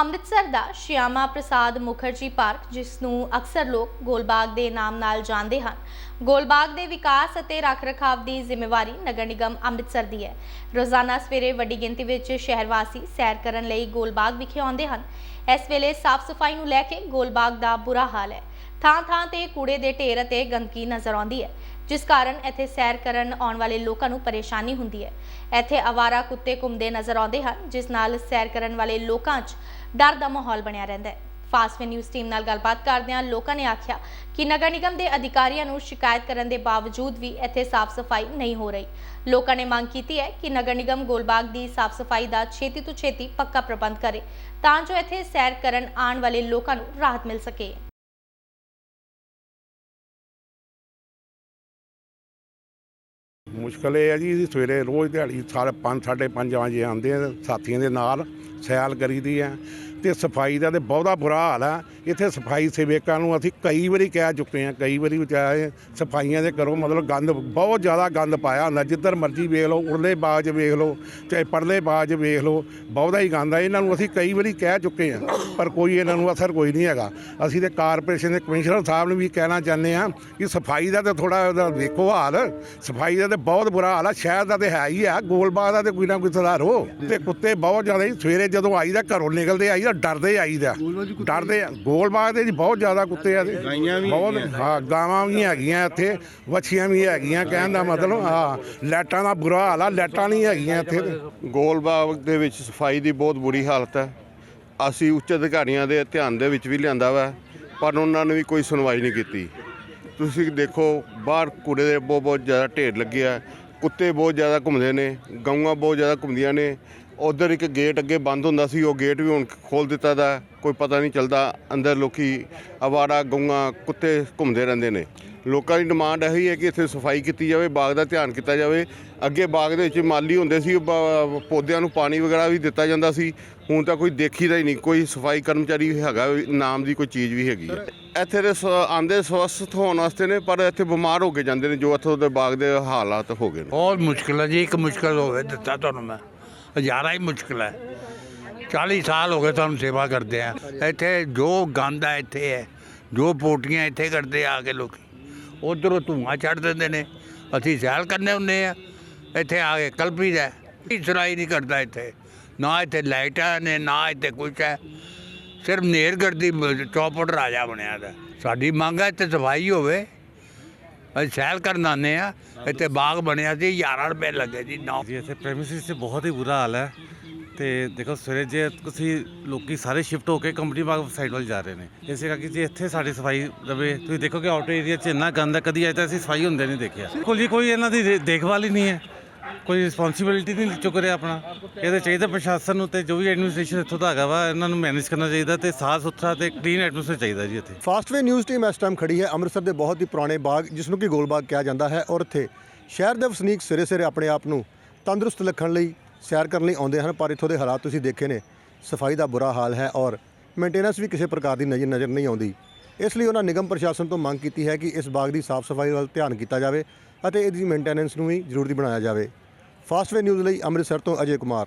ਅੰਮ੍ਰਿਤਸਰ ਦਾ ਸ਼ਿਆਮਾ ਪ੍ਰਸਾਦ ਮੁਖਰਜੀ ਪਾਰਕ, ਜਿਸ ਨੂੰ ਅਕਸਰ ਲੋਕ ਗੋਲਬਾਗ ਦੇ ਨਾਮ ਨਾਲ ਜਾਣਦੇ ਹਨ। ਗੋਲਬਾਗ ਦੇ ਵਿਕਾਸ ਅਤੇ ਰੱਖ-ਰਖਾਵ ਦੀ ਜ਼ਿੰਮੇਵਾਰੀ ਨਗਰ ਨਿਗਮ ਅੰਮ੍ਰਿਤਸਰ ਦੀ ਹੈ। ਰੋਜ਼ਾਨਾ ਸਵੇਰੇ ਵੱਡੀ ਗਿਣਤੀ ਵਿੱਚ ਸ਼ਹਿਰ ਵਾਸੀ ਸੈਰ ਕਰਨ ਲਈ ਗੋਲਬਾਗ ਵਿਖੇ ਆਉਂਦੇ ਹਨ। ਇਸ ਵੇਲੇ ਸਾਫ਼ ਸਫ਼ਾਈ ਨੂੰ ਲੈ ਕੇ ਗੋਲਬਾਗ ਦਾ ਬੁਰਾ ਹਾਲ ਹੈ। ਥਾਂ-ਥਾਂ ਤੇ ਕੂੜੇ ਦੇ ਢੇਰ ਅਤੇ ਗੰਦਗੀ ਨਜ਼ਰ ਆਉਂਦੀ ਹੈ, ਜਿਸ ਕਾਰਨ ਇੱਥੇ ਸੈਰ ਕਰਨ ਆਉਣ ਵਾਲੇ ਲੋਕਾਂ ਨੂੰ ਪਰੇਸ਼ਾਨੀ ਹੁੰਦੀ ਹੈ। ਇੱਥੇ ਆਵਾਰਾ ਕੁੱਤੇ ਘੁੰਮਦੇ ਨਜ਼ਰ ਆਉਂਦੇ ਹਨ, ਜਿਸ ਨਾਲ ਸੈਰ ਕਰਨ ਵਾਲੇ ਲੋਕਾਂ 'ਚ ਡਰ ਦਾ ਮਾਹੌਲ ਬਣਿਆ ਰਹਿੰਦਾ ਹੈ। ਫਾਸਟ ਨਿਊਜ਼ ਟੀਮ ਨਾਲ ਗੱਲਬਾਤ ਕਰਦਿਆਂ ਲੋਕਾਂ ਨੇ ਆਖਿਆ ਕਿ ਨਗਰ ਨਿਗਮ ਦੇ ਅਧਿਕਾਰੀਆਂ ਨੂੰ ਸ਼ਿਕਾਇਤ ਕਰਨ ਦੇ ਬਾਵਜੂਦ ਵੀ ਇੱਥੇ ਸਾਫ਼ ਸਫ਼ਾਈ ਨਹੀਂ ਹੋ ਰਹੀ। ਲੋਕਾਂ ਨੇ ਮੰਗ ਕੀਤੀ ਹੈ ਕਿ ਨਗਰ ਨਿਗਮ ਗੋਲਬਾਗ ਦੀ ਸਾਫ਼ ਸਫ਼ਾਈ ਦਾ ਛੇਤੀ ਤੋਂ ਛੇਤੀ ਪੱਕਾ ਪ੍ਰਬੰਧ ਕਰੇ, ਤਾਂ ਜੋ ਇੱਥੇ ਸੈਰ ਕਰਨ ਆਉਣ ਵਾਲੇ ਲੋਕਾਂ ਨੂੰ ਰਾਹਤ ਮਿਲ ਸਕੇ। ਮੁਸ਼ਕਲ ਇਹ ਹੈ ਜੀ, ਅਸੀਂ ਸਵੇਰੇ ਰੋਜ਼ ਦਿਹਾੜੀ ਸਾਰੇ 5 5:30 ਵਜੇ ਆਉਂਦੇ ਆ ਸਾਥੀਆਂ ਦੇ ਨਾਲ ਸੈਲ ਕਰੀਦੀ ਹੈ। ਤੇ ਸਫ਼ਾਈ ਦਾ ਤੇ ਬਹੁਤਾ ਬੁਰਾ ਹਾਲ ਆ। ਇੱਥੇ ਸਫ਼ਾਈ ਸੇਵਕਾਂ ਨੂੰ ਅਸੀਂ ਕਈ ਵਾਰੀ ਕਹਿ ਚੁੱਕੇ ਹਾਂ, ਕਈ ਵਾਰੀ ਵਿਚਾਰੇ ਸਫਾਈਆਂ ਦੇ ਕਰੋ ਮਤਲਬ ਗੰਦ, ਬਹੁਤ ਜ਼ਿਆਦਾ ਗੰਦ ਪਾਇਆ ਹੁੰਦਾ। ਜਿੱਧਰ ਮਰਜ਼ੀ ਵੇਖ ਲਓ, ਉਰਲੇ ਬਾਗ 'ਚ ਵੇਖ ਲਓ, ਚਾਹੇ ਪਰਲੇ ਬਾਗ 'ਚ ਵੇਖ ਲਓ, ਬਹੁਤਾ ਹੀ ਗੰਦ ਆ। ਇਹਨਾਂ ਨੂੰ ਅਸੀਂ ਕਈ ਵਾਰੀ ਕਹਿ ਚੁੱਕੇ ਹਾਂ, ਪਰ ਕੋਈ ਇਹਨਾਂ ਨੂੰ ਅਸਰ ਕੋਈ ਨਹੀਂ ਹੈਗਾ। ਅਸੀਂ ਤੇ ਕਾਰਪੋਰੇਸ਼ਨ ਦੇ ਕਮਿਸ਼ਨਰ ਸਾਹਿਬ ਨੂੰ ਵੀ ਕਹਿਣਾ ਚਾਹੁੰਦੇ ਹਾਂ ਕਿ ਸਫ਼ਾਈ ਦਾ ਤੇ ਥੋੜਾ ਦੇਖੋ ਹਾਲ, ਸਫ਼ਾਈ ਦਾ ਤੇ ਬਹੁਤ ਬੁਰਾ ਹਾਲ ਆ। ਸ਼ਹਿਰ ਦਾ ਤੇ ਹੈ ਹੀ ਆ ਗੋਲਬਾਗ ਦਾ ਤੇ ਕੋਈ ਨਾ ਕੋਈ ਸੁਧਾਰੋ ਤੇ ਕੁੱਤੇ ਬਹੁਤ ਜ਼ਿਆਦਾ ਹੀ ਸਵੇਰੇ ਜਦੋਂ ਆਈਦਾ, ਘਰੋਂ ਨਿਕਲਦੇ ਆਈਦਾ ਡਰਦੇ ਆਈਦਾ ਡਰਦੇ ਆ। ਗੋਲਬਾਗ ਦੇ ਜੀ ਬਹੁਤ ਜ਼ਿਆਦਾ ਕੁੱਤੇ ਆ ਗਾਈਆਂ ਵੀ ਬਹੁਤ ਹਾਂ ਗਾਵਾਂ ਵੀ ਹੈਗੀਆਂ ਇੱਥੇ ਵੱਛੀਆਂ ਵੀ ਹੈਗੀਆਂ ਕਹਿਣ ਦਾ ਮਤਲਬ ਹਾਂ ਲਾਈਟਾਂ ਦਾ ਬੁਰਾ ਹਾਲ ਆ ਲਾਈਟਾਂ ਨਹੀਂ ਹੈਗੀਆਂ ਇੱਥੇ। ਗੋਲਬਾਗ ਦੇ ਵਿੱਚ ਸਫ਼ਾਈ ਦੀ ਬਹੁਤ ਬੁਰੀ ਹਾਲਤ ਹੈ। ਅਸੀਂ ਉੱਚ ਅਧਿਕਾਰੀਆਂ ਦੇ ਧਿਆਨ ਦੇ ਵਿੱਚ ਵੀ ਲਿਆਂਦਾ ਵਾ ਪਰ ਉਹਨਾਂ ਨੇ ਵੀ ਕੋਈ ਸੁਣਵਾਈ ਨਹੀਂ ਕੀਤੀ। ਤੁਸੀਂ ਦੇਖੋ ਬਾਹਰ ਕੂੜੇ ਦੇ ਬਹੁਤ ਬਹੁਤ ਜ਼ਿਆਦਾ ਢੇਰ ਲੱਗਿਆ ਕੁੱਤੇ ਬਹੁਤ ਜ਼ਿਆਦਾ ਘੁੰਮਦੇ ਨੇ ਗਊਆਂ ਬਹੁਤ ਜ਼ਿਆਦਾ ਘੁੰਮਦੀਆਂ ਨੇ ਉਧਰ ਇੱਕ ਗੇਟ ਅੱਗੇ ਬੰਦ ਹੁੰਦਾ ਸੀ ਉਹ ਗੇਟ ਵੀ ਹੁਣ ਖੋਲ ਦਿੱਤਾ ਦਾ ਕੋਈ ਪਤਾ ਨਹੀਂ ਚੱਲਦਾ ਅੰਦਰ ਲੋਕੀ ਆਵਾਰਾ ਗਊਆਂ ਕੁੱਤੇ ਘੁੰਮਦੇ ਰਹਿੰਦੇ ਨੇ। ਲੋਕਾਂ ਦੀ ਡਿਮਾਂਡ ਇਹੀ ਹੈ ਕਿ ਇੱਥੇ ਸਫ਼ਾਈ ਕੀਤੀ ਜਾਵੇ ਬਾਗ ਦਾ ਧਿਆਨ ਕੀਤਾ ਜਾਵੇ। ਅੱਗੇ ਬਾਗ ਦੇ ਵਿੱਚ ਮਾਲੀ ਹੁੰਦੇ ਸੀ ਪੌਦਿਆਂ ਨੂੰ ਪਾਣੀ ਵਗੈਰਾ ਵੀ ਦਿੱਤਾ ਜਾਂਦਾ ਸੀ। ਹੁਣ ਤਾਂ ਕੋਈ ਦੇਖੀਦਾ ਹੀ ਨਹੀਂ ਕੋਈ ਸਫ਼ਾਈ ਕਰਮਚਾਰੀ ਹੈਗਾ ਵੀ, ਨਾਮ ਦੀ ਕੋਈ ਚੀਜ਼ ਵੀ ਹੈਗੀ ਇੱਥੇ ਦੇ ਸ- ਆਂਦੇ ਸਵਸਥ ਹੋਣ ਵਾਸਤੇ ਨੇ ਪਰ ਇੱਥੇ ਬਿਮਾਰ ਹੋ ਕੇ ਜਾਂਦੇ ਨੇ ਜੋ ਇੱਥੋਂ ਦੇ ਬਾਗ ਦੇ ਹਾਲਾਤ ਹੋ ਗਏ ਨੇ। ਬਹੁਤ ਮੁਸ਼ਕਿਲ ਹੈ ਜੀ ਇੱਕ ਮੁਸ਼ਕਿਲ ਹੋਵੇ ਦਿੱਤਾ ਤੁਹਾਨੂੰ ਮੈਂ। ਹਜ਼ਾਰਾਂ ਹੀ ਮੁਸ਼ਕਿਲ ਹੈ। 40 ਸਾਲ ਹੋ ਗਏ ਤੁਹਾਨੂੰ ਸੇਵਾ ਕਰਦੇ ਆ। ਇੱਥੇ ਜੋ ਗੰਦ ਹੈ ਇੱਥੇ ਹੈ, ਜੋ ਪੋਟੀਆਂ ਇੱਥੇ ਕਰਦੇ ਆ ਕੇ ਲੋਕ। ਉਧਰੋਂ ਧੂਆਂ ਛੱਡ ਦਿੰਦੇ ਨੇ। ਅਸੀਂ ਸੈਲ ਕਰਨੇ ਹੁੰਦੇ ਆ। ਇੱਥੇ ਆ ਕੇ ਕਲਪੀ ਦਾ ਸੁਣਾਈ ਨਹੀਂ ਕਰਦਾ ਇੱਥੇ। ਨਾ ਇੱਥੇ ਲਾਈਟਾਂ ਨੇ, ਨਾ ਇੱਥੇ ਕੁਛ ਹੈ। ਸਿਰਫ ਨੇਰਗੜਦੀ ਚੌਪੜ ਰਾਜਾ ਬਣਿਆ ਦਾ। ਸਾਡੀ ਮੰਗ ਹੈ ਇੱਥੇ ਸਫ਼ਾਈ ਹੋਵੇ। ਅਸੀਂ ਸੈਲ ਕਰਨ ਆਉਂਦੇ ਆ ਇੱਥੇ ਬਾਗ ਬਣਿਆ ਸੀ 11 ਰੁਪਏ ਲੱਗੇ ਜੀ ਨੌ। ਜੀ, ਇੱਥੇ ਪ੍ਰੈਮਿਸਿਸ 'ਚ ਬਹੁਤ ਹੀ ਬੁਰਾ ਹਾਲ ਹੈ। ਤੇ ਦੇਖੋ, ਸਵੇਰੇ ਜੇ ਤੁਸੀਂ ਲੋਕੀ ਸਾਰੇ ਸ਼ਿਫਟ ਹੋ ਕੇ ਕੰਪਨੀ ਬਾਗ ਸਾਈਡ ਵੱਲ ਜਾ ਰਹੇ ਨੇ। ਇਸੇ ਕਰਕੇ ਜੇ ਇੱਥੇ ਸਾਡੀ ਸਫ਼ਾਈ ਰਵੇ, ਤੁਸੀਂ ਦੇਖੋਗੇ ਆਊਟ ਏਰੀਆ 'ਚ ਇੰਨਾ ਗੰਦ ਹੈ, ਕਦੀ ਅਜੇ ਤੱਕ ਅਸੀਂ ਸਫ਼ਾਈ ਹੁੰਦੇ ਨਹੀਂ ਦੇਖਿਆ। ਕੋਈ ਕੋਈ ਇਹਨਾਂ ਦੀ ਦੇ- ਦੇਖਭਾਲ ਹੀ ਨਹੀਂ ਹੈ। ਕੋਈ ਰਿਸਪੌਂਸਿਬਿਲਟੀ ਨਹੀਂ ਚੁੱਕ ਰਿਹਾ ਆਪਣਾ। ਇਹਦੇ ਚਾਹੀਦਾ ਪ੍ਰਸ਼ਾਸਨ ਨੂੰ ਤੇ ਜੋ ਵੀ ਐਡਮਿਨਿਸਟ੍ਰੇਸ਼ਨ ਇੱਥੋਂ ਦਾ ਹੈਗਾ ਵਾ, ਇਹਨਾਂ ਨੂੰ ਮੈਨੇਜ ਕਰਨਾ ਚਾਹੀਦਾ ਤੇ ਸਾਫ਼ ਸੁਥਰਾ ਤੇ ਕਲੀਨ ਐਟਮੋਸਫੇਅਰ ਚਾਹੀਦਾ ਜੀ ਇੱਥੇ। ਫਾਸਟਵੇ ਨਿਊਜ਼ ਟੀਮ ਇਸ ਟਾਈਮ ਖੜੀ ਹੈ ਅੰਮ੍ਰਿਤਸਰ ਦੇ ਬਹੁਤ ਹੀ ਪੁਰਾਣੇ ਬਾਗ, ਜਿਸ ਨੂੰ ਕਿ ਗੋਲ ਬਾਗ ਕਿਹਾ ਜਾਂਦਾ ਹੈ ਔਰ ਇੱਥੇ ਸ਼ਹਿਰ ਦੇ ਵਸਨੀਕ ਸਿਰੇ ਸਿਰੇ ਆਪਣੇ ਆਪ ਨੂੰ ਤੰਦਰੁਸਤ ਰੱਖਣ ਲਈ, ਸੈਰ ਕਰਨ ਲਈ ਆਉਂਦੇ ਹਨ, ਪਰ ਇੱਥੋਂ ਦੇ ਹਾਲਾਤ ਤੁਸੀਂ ਦੇਖੇ ਨੇ, ਸਫ਼ਾਈ ਦਾ ਬੁਰਾ ਹਾਲ ਹੈ ਔਰ ਮੇਨਟੇਨੈਂਸ ਵੀ ਕਿਸੇ ਪ੍ਰਕਾਰ ਦੀ ਨਜ਼ਰ ਨਜ਼ਰ ਨਹੀਂ ਆਉਂਦੀ। ਇਸ ਲਈ ਉਹਨਾਂ ਨਿਗਮ ਪ੍ਰਸ਼ਾਸਨ ਤੋਂ ਮੰਗ ਕੀਤੀ ਹੈ ਕਿ ਇਸ ਬਾਗ ਦੀ ਸਾਫ਼ ਸਫ਼ਾਈ ਵੱਲ ਧਿਆਨ ਕੀਤਾ ਜਾਵੇ ਅਤੇ ਇਹਦੀ ਮੇਨਟੇਨੈਂਸ ਨੂੰ ਵੀ ਜ਼ਰੂਰੀ ਬਣਾਇਆ ਜਾਵੇ। ਫਾਸਟਵੇ ਨਿਊਜ਼ ਲਈ ਅੰਮ੍ਰਿਤਸਰ ਤੋਂ ਅਜੇ ਕੁਮਾਰ।